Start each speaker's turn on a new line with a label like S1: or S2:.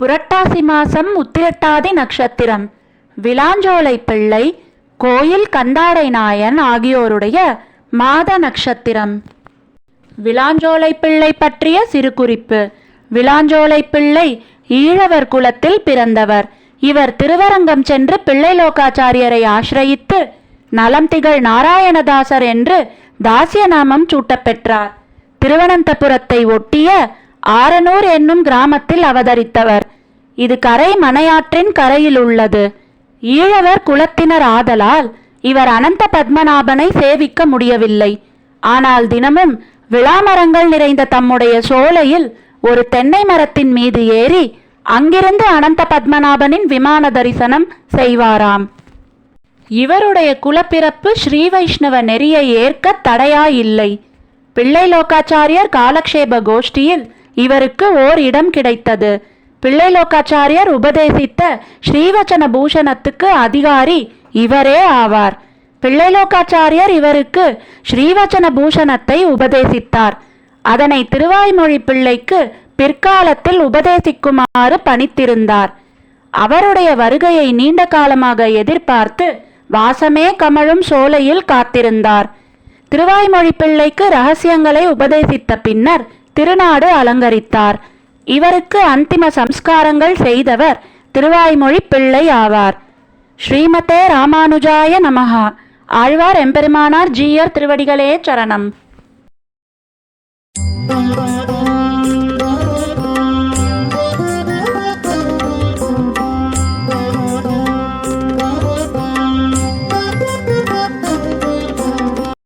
S1: புரட்டாசி மாசம் உத்திரட்டாதி நட்சத்திரம். விலாஞ்சோலை பிள்ளை கோயில் கந்தாடை நாயன் ஆகியோருடைய மாத நட்சத்திரம். விளாஞ்சோலை பிள்ளை பற்றிய சிறு குறிப்பு விலாஞ்சோலை பிள்ளை ஈழவர் குலத்தில் பிறந்தவர். இவர் திருவரங்கம் சென்று பிள்ளை லோகாச்சாரியரை ஆசிரயித்து நலம் திகழ் நாராயணதாசர் என்று தாசிய நாமம் சூட்டப்பெற்றார். திருவனந்தபுரத்தை ஒட்டிய ஆரனூர் என்னும் கிராமத்தில் அவதரித்தவர். இது கரை மனையாற்றின் கரையில் உள்ளது. ஈழவர் குலத்தினர் ஆதலால் இவர் அனந்த பத்மநாபனை சேவிக்க முடியவில்லை. ஆனால் தினமும் விளாமரங்கள் நிறைந்த தம்முடைய சோலையில் ஒரு தென்னை மரத்தின் மீது ஏறி அங்கிருந்து அனந்த பத்மநாபனின் விமான தரிசனம் செய்வாராம். இவருடைய குலப்பிறப்பு ஸ்ரீ வைஷ்ணவ நெறியை ஏற்க தடையாயில்லை. பிள்ளை லோகாச்சாரியர் காலக்ஷேப கோஷ்டியில் இவருக்கு ஓர் இடம் கிடைத்தது. பிள்ளைலோகாச்சாரியார் உபதேசித்த ஸ்ரீவச்சன பூஷணத்துக்கு அதிகாரி இவரே ஆவார். பிள்ளைலோகாச்சாரியார் இவருக்கு ஸ்ரீவச்சன பூஷணத்தை உபதேசித்தார். அதனை திருவாய்மொழி பிள்ளைக்கு பிற்காலத்தில் உபதேசிக்குமாறு பணித்திருந்தார். அவருடைய வருகையை நீண்ட காலமாக எதிர்பார்த்து வாசமே கமழும் சோலையில் காத்திருந்தார். திருவாய்மொழி பிள்ளைக்கு ரகசியங்களை உபதேசித்த பின்னர் திருநாடு அலங்கரித்தார். இவருக்கு அந்திம சம்ஸ்காரங்கள் செய்தவர் திருவாய்மொழி பிள்ளை ஆவார் ஸ்ரீமதே ராமானுஜாய நமஹா ஆழ்வார் எம்பெருமானார் ஜீயர் திருவடிகளே சரணம்
S2: Thank you.